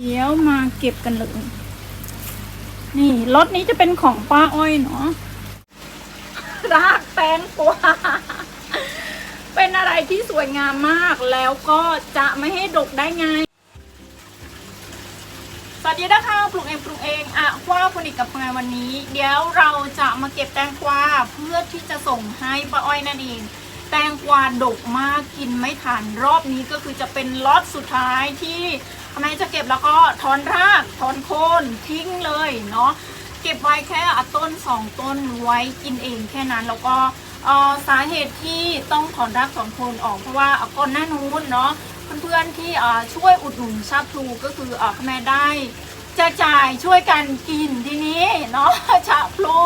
เดี๋ยวมาเก็บกันเลย นี่รถนี้จะเป็นของป้าอ้อยเนาะ รากแตงกวาเป็นอะไรที่สวยงามมาก แล้วก็จะไม่ให้ดกได้ไง สวัสดีนะคะปลูกเองปลูกเองอะว่าคนอีกกับงานวันนี้ เดี๋ยวเราจะมาเก็บแตงกวาเพื่อที่จะส่งให้ป้าอ้อยนั่นเองแตงกวาดกมากกินไม่ทันรอบนี้ก็คือจะเป็นล็อตสุดท้ายที่ ทำไมจะเก็บแล้วก็ถอนรากถอนโคนทิ้งเลยเนาะเก็บไว้แค่อต้นสองต้นไว้กินเองแค่นั้นแล้วก็สาเหตุที่ต้องถอนรากถอนโคนออกเพราะว่าก่อนหน้านู้นเนาะเพื่อนๆที่ช่วยอุดหนุนชาพลูก็คืออ่อแม่ได้จะจ่ายช่วยกันกินทีนี้เนาะชะพลู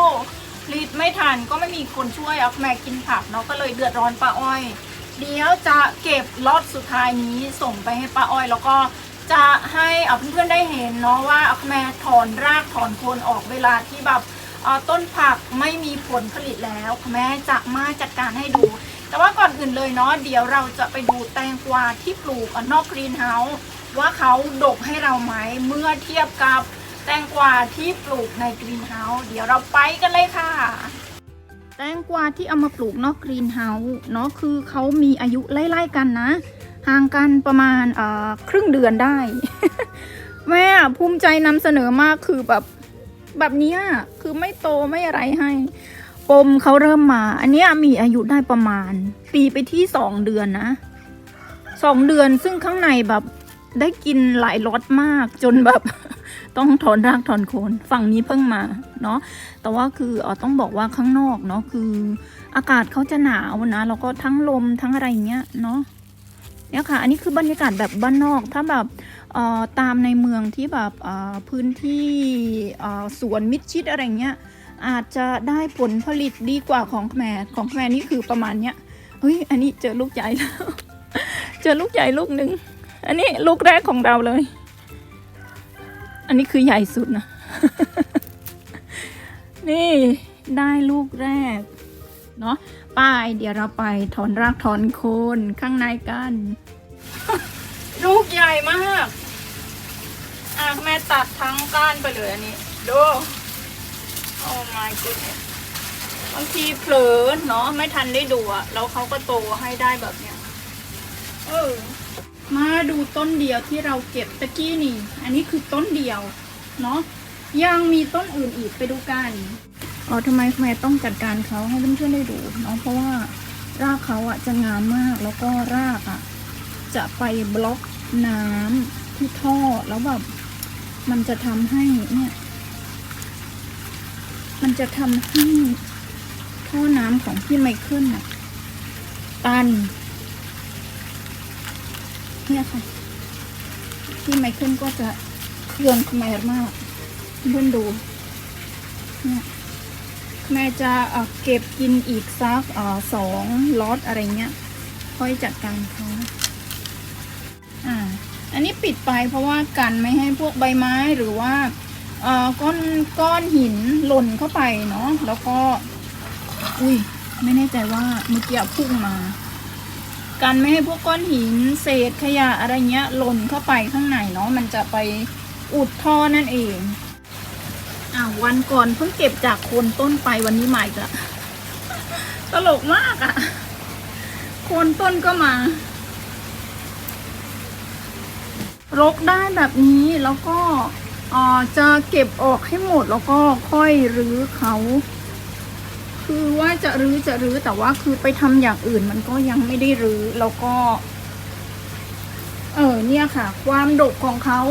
ผลิตไม่ทันก็ไม่มีคนช่วยเอาแม่กินผักเนาะก็เลยเดือดร้อนป้าอ้อย เดี๋ยวจะเก็บล็อตสุดท้ายนี้ส่งไปให้ป้าอ้อย แล้วก็ จะให้เพื่อนๆได้เห็นเนาะว่าเอาแม่ถอนรากถอนโคนออกเวลาที่แบบต้นผักไม่มีผลผลิตแล้วแม่จะมาจัดการให้ดู แต่ว่าก่อนอื่นเลยเนาะเดี๋ยวเราจะไปดูแตงกวาที่ปลูกนอกกรีนเฮาส์ว่าเขาดกให้เราไหมเมื่อเทียบกับแตงกวาที่ปลูกในกรีนเฮาส์เดี๋ยวเราไปกันเลยค่ะ แตงกวาที่เอามาปลูกนอกกรีนเฮาส์เนาะคือเขามีอายุไล่ๆกันนะ ห่างกันประมาณครึ่งเดือนได้ แม่ภูมิใจนำเสนอมากคือแบบแบบนี้คือไม่โตไม่อะไรให้ ปมเขาเริ่มมา อันนี้มีอายุได้ประมาณ ปีไปที่สองเดือนนะสองเดือนซึ่งข้างในแบบได้กินหลายรสมากจนแบบต้องถอนรากถอนโคนฝั่งนี้เพิ่งมาเนาะแต่ว่าคือออต้องบอกว่าข้างนอกเนาะคือ อากาศเขาจะหนาวนะแล้วก็ทั้งลมทั้งอะไรเงี้ยเนาะ เนี่ยค่ะ อันนี้คือบรรยากาศแบบบ้านนอก ถ้าแบบตามในเมืองที่แบบพื้นที่สวนมิดชิดอะไรเงี้ย อาจจะได้ผลผลิตดีกว่าของแม่ของแม่นี่คือประมาณเนี้ย เฮ้ย อันนี้เจอลูกใหญ่แล้ว เจอลูกใหญ่ลูกหนึ่ง อันนี้ลูกแรกของเราเลย อันนี้คือใหญ่สุดนะ นี่ได้ลูกแรก เนาะ ไป้ายเดี๋ยวเราไปถอนรากถอนโคนข้างในกัน ลูกใหญ่มากอะแม่ตัดทั้งก้านไปเลยอันนี้ ดูโอ้ my goodness บางทีเผลอเนาะไม่ทันได้ดูอะแล้วเขาก็โตให้ได้แบบเนี้ยเออมาดูต้นเดียวที่เราเก็บตะกี้นี่ อันนี้คือต้นเดียว เนาะยังมีต้นอื่นอีกไปดูกัน อ๋อทำไมแม่ต้องจัดการเขาให้เพื่อนๆได้ดูเนาะเพราะว่ารากเขาอะจะงามมากแล้วก็รากอะจะไปบล็อกน้ำที่ท่อแล้วแบบมันจะทำให้เนี่ย มันจะทำให้ท่อน้ำของพี่ไมเคิลน่ะตัน เนี่ยค่ะพี่ไมเคิลก็จะเครื่องขแมรมากเพื่อนดูเนี่ย แม่จะเเก็บกินอีกสักสองล็อตอะไรเงี้ย ค่อยจัดการเขาอ่า อันนี้ปิดไปเพราะว่ากันไม่ให้พวกใบไม้หรือว่าเอ่อก้อนก้อนหินหล่นเข้าไปเนาะแล้วก็ อุ้ยไม่แน่ใจว่าเมื่อกี้พุ่งมากันไม่ให้พวกก้อนหินเศษขยะอะไรเงี้ยหล่นเข้าไปข้างในเนาะมันจะไปอุดท่อนั่นเอง อ่าวันก่อนเพิ่งเก็บจากโคนต้นไปวันนี้ใหม่ละตลกมากอะ่ะ โคนต้นก็มารกได้แบบนี้แล้วก็อ่อจะเก็บออกให้หมดแล้วก็ค่อยรื้อเขา คือว่าจะรื้อจะรื้อแต่ว่าคือไปทำอย่างอื่นมันก็ยังไม่ได้รื้อแล้วก็ เออเนี่ยค่ะ ความดกของเขา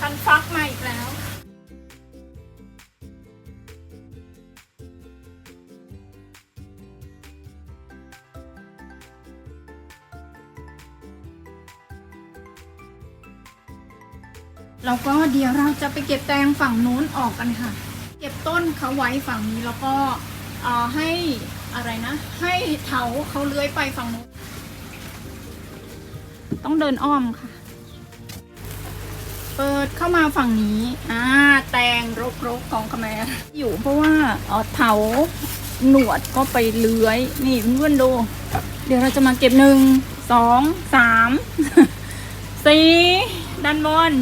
คันฟักมาอีกแล้วแล้วก็เดี๋ยวเราจะไปเก็บแตงฝั่งนู้นออกกันค่ะ เก็บต้นเขาไว้ฝั่งนี้แล้วก็ให้อะไรนะ ให้เถาเขาเลื้อยไปฝั่งนู้น ต้องเดินอ้อมค่ะ เปิดเข้ามาฝั่งนี้อ่าแตงรกๆของขแมรอยู่เพราะว่าเออเถาหนวดก็ไปเลื้อย นี่เพื่อนดู เดี๋ยวเราจะมาเก็บหนึ่งสองสามสี่ด้านบน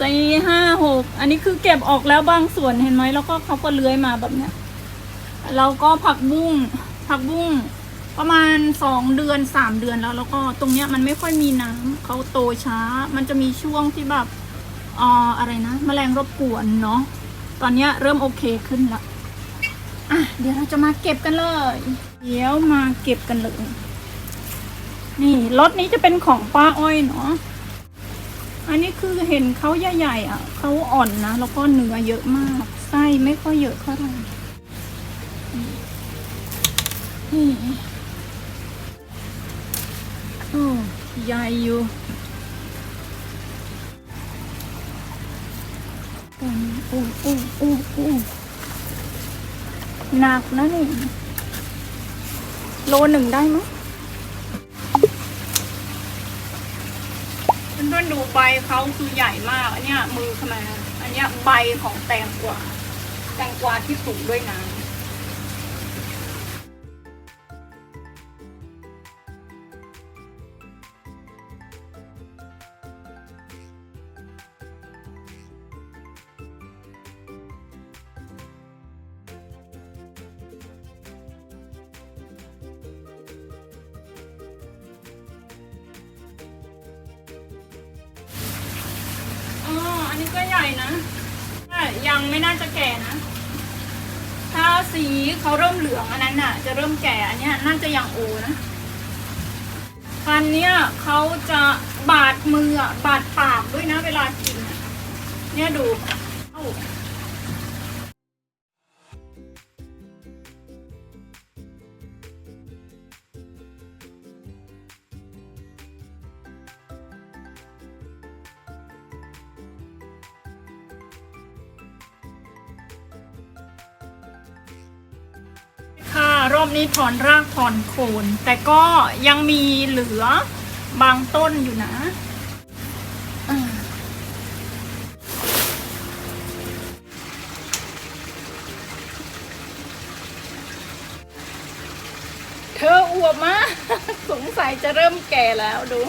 สี่ห้าหกอันนี้คือเก็บออกแล้วบางส่วนเห็นไหมแล้วก็เขาก็เลื้อยมาแบบเนี้ยแล้วก็ผักบุ้งผักบุ้งประมาณสองเดือนสามเดือนแล้ว แล้วก็ตรงเนี้ยมันไม่ค่อยมีน้ำเขาโตช้า มันจะมีช่วงที่แบบ อ่ออะไรนะแมลงรบกวนเนาะตอนเนี้ยเริ่มโอเคขึ้นละอะเดี๋ยวเราจะมาเก็บกันเลย เดี๋ยวมาเก็บกันเลยนี่รถนี้จะเป็นของป้าอ้อยเนาะอันนี้คือเห็นเขาใหญ่ๆอะเขาอ่อนนะแล้วก็เนื้อเยอะมากไส้ไม่ค่อยเยอะเท่าไหร่นี่โอ้ใหญ่อยู่ อ้อู้อู้อู้หนักนะนี่ โลหนึ่งได้ไหมเพื่อนๆดูใบเขาคือใหญ่มาก อันเนี้ยมือขมาอันเนี้ยใบของแตงกวาแตงกวาที่ปลูกด้วยน้ำ นี้ก็ใหญ่นะ ยังไม่น่าจะแก่นะ ถ้าสีเขาเริ่มเหลืองอันนั้นน่ะ จะเริ่มแก่อันนี้น่าจะยังโอนะพันเนี้ยเขาจะบาดมือบาดปากด้วยนะ เวลากินเนี่ยดูเอ้า รอบนี้ถอนรากถอนโคนแต่ก็ยังมีเหลือบางต้นอยู่นะเธออวบมากสงสัยจะเริ่มแก่แล้วดู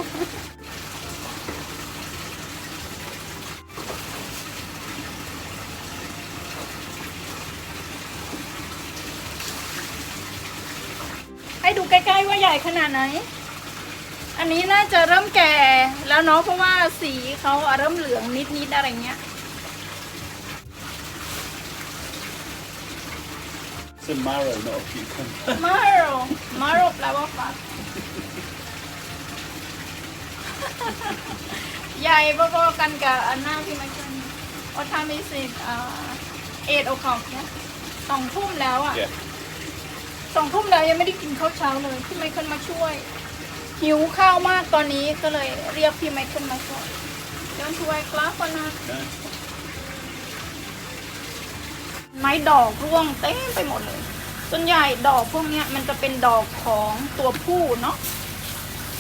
ให้ดูใกล้ๆ ว่าใหญ่ขนาดไหน อันนี้น่าจะเริ่มแก่แล้วเนาะเพราะว่าสีเขาอะเริ่มเหลืองนิดๆอะไรเงี้ย It's a marrow, not a cucumber. มาโรมาโรแปลว่าฟักใหญ่พอๆกันกับอันหน้าที่มันเป็นโอทามิสิตอ่าเอ็ดโอคอกเนี่ยสองทุ่มแล้วอะ Yeah. สองทุ่มแล้วยังไม่ได้กินข้าวเช้าเลยพี่ไมเคิลมาช่วย หิวข้าวมากตอนนี้ก็เลยเรียกพี่ไมเคิลมาช่วยเดินช่วยกลาฟนะไม้ดอกร่วงเต็มไปหมดเลย ส่วนใหญ่ดอกพวกนี้มันจะเป็นดอกของตัวผู้เนาะ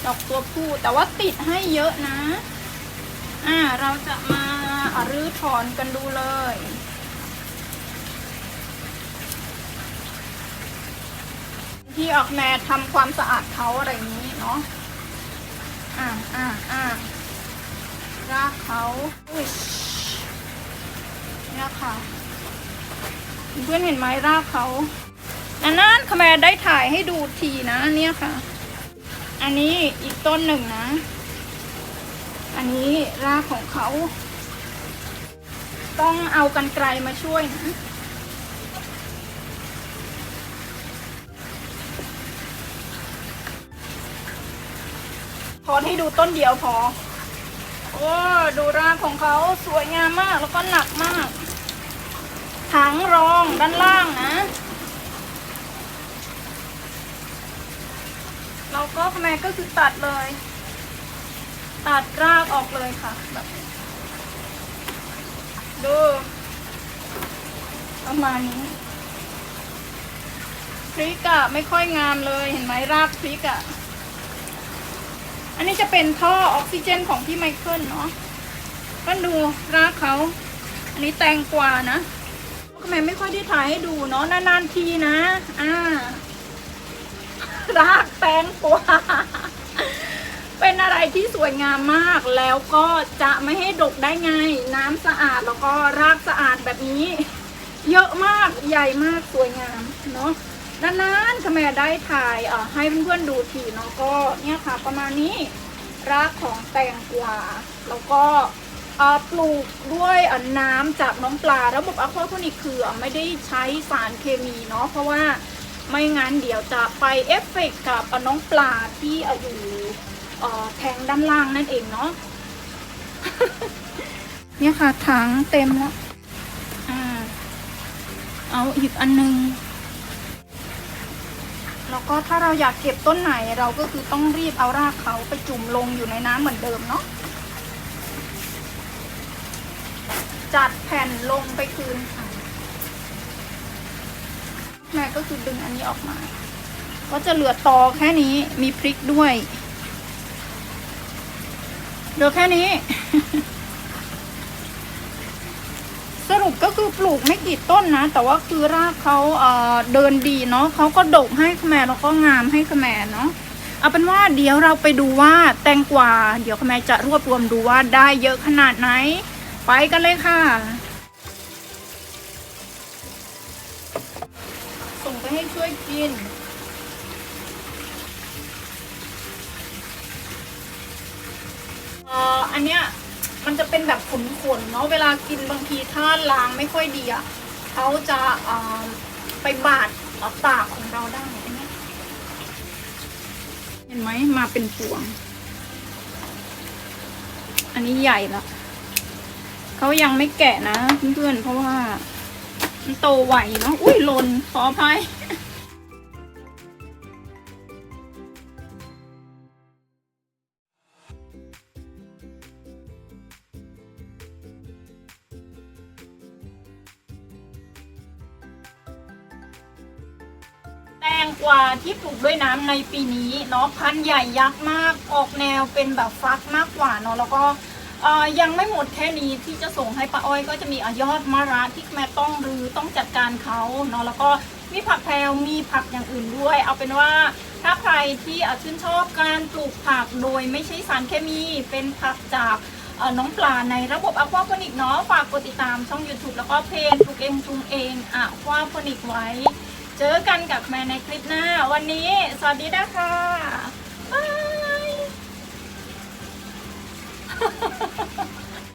ดอกตัวผู้แต่ว่าติดให้เยอะนะ อ่าเราจะมารื้อถอนกันดูเลย ที่ออกแม่ทำความสะอาดเขาอะไรอย่างนี้เนาะอ่าอ่าอ่ารากเขาอุ้ยเนี่ยค่ะเพื่อนเห็นไหมรากเขาอันนั้นคแมรได้ถ่ายให้ดูทีนะเนี่ยค่ะ อันนี้อีกต้นหนึ่งนะ อันนี้รากของเขา ต้องเอากันไกลมาช่วยนะ พอให้ดูต้นเดียวพอ โอ้ดูรากของเขาสวยงามมากแล้วก็หนักมากถังรองด้านล่างนะ เราก็ทำไมก็คือตัดเลย ตัดรากออกเลยค่ะแบบดูประมาณนี้พริกอะไม่ค่อยงามเลยเห็นไหมรากพริกอะ อันนี้จะเป็นท่อออกซิเจนของพี่ไมเคิลเนาะก็ดูรากเขา อันนี้แตงกวานะทำไมไม่ค่อยได้ถ่ายให้ดูเนาะนานๆทีนะ อ่ารากแตงกวาเป็นอะไรที่สวยงามมากแล้วก็จะไม่ให้ดกได้ไง น้ำสะอาดแล้วก็รากสะอาดแบบนี้ เยอะมากใหญ่มากสวยงามเนาะ นานๆขแม่ได้ถ่ายเอ่อให้เพื่อนๆดูทีเนาะก็เนี่ยค่ะประมาณนี้รากของแตงกวาแล้วก็ปลูกด้วยน้ำจากน้องปลา ระบบอะควาโพนิกคือไม่ได้ใช้สารเคมีเนาะเพราะว่าไม่งั้นเดี๋ยวจะไปเอฟเฟกต์กับน้องปลาที่อยู่แทงด้านล่างนั่นเองเนาะเนี่ยค่ะถังเต็มแล้วอ่าเอาอีกอันนึง แล้วก็ถ้าเราอยากเก็บต้นไหนเราก็คือต้องรีบเอารากเขาไปจุ่มลงอยู่ในน้ำเหมือนเดิมเนาะจัดแผ่นลงไปคืนค่ะแม่ก็คือดึงอันนี้ออกมา ก็จะเหลือตอแค่นี้มีพริกด้วยเหลือแค่นี้ สรุป ก็คือปลูกไม่กี่ต้นนะ แต่ว่าคือรากเขาเเดินดีเนาะเขาก็ดกให้ขแมแล้วก็งามให้ขแมเนาะเอาเป็นว่าเดี๋ยวเราไปดูว่าแตงกวาเดี๋ยวขแมจะรวบรวมดูว่าได้เยอะขนาดไหน ไปกันเลยค่ะ ส่งไปให้ช่วยกินเอออันเนี้ย มันจะเป็นแบบขนๆเนาะเวลากินบางทีถ้าล้างไม่ค่อยดีอะเขาจะไปบาดปากของเราได้อันเนี้ยเห็นไหมมาเป็นพวง อันนี้ใหญ่ละเขายังไม่แกะนะเพื่อนๆเพราะว่ามันโตไวเนาะอุ้ยหล่นขออภัย งกวาที่ปลูกด้วยน้ำในปีนี้เนาะพันธุ์ใหญ่ยักษ์มากออกแนวเป็นแบบฟักมากกว่าเนาะแล้วก็เอ่อยังไม่หมดแค่นี้ที่จะส่งให้ป้าอ้อยก็จะมีอะยอดมะระที่แม่ต้องรื้อต้องจัดการเขาเนาะแล้วก็มีผักแพรวมีผักอย่างอื่นด้วย เอาเป็นว่าถ้าใครที่อะชื่นชอบการปลูกผักโดยไม่ใช้สารเคมีเป็นผักจากเอ่อน้องปลาในระบบอควาโพนิกเนาะฝากกดติดตามช่อง YouTube แล้วก็เพจปลูกเองปรุงเองอควาโพนิกไว้ เจอกันกับแม่ในคลิปหน้า วันนี้ สวัสดีนะคะบาย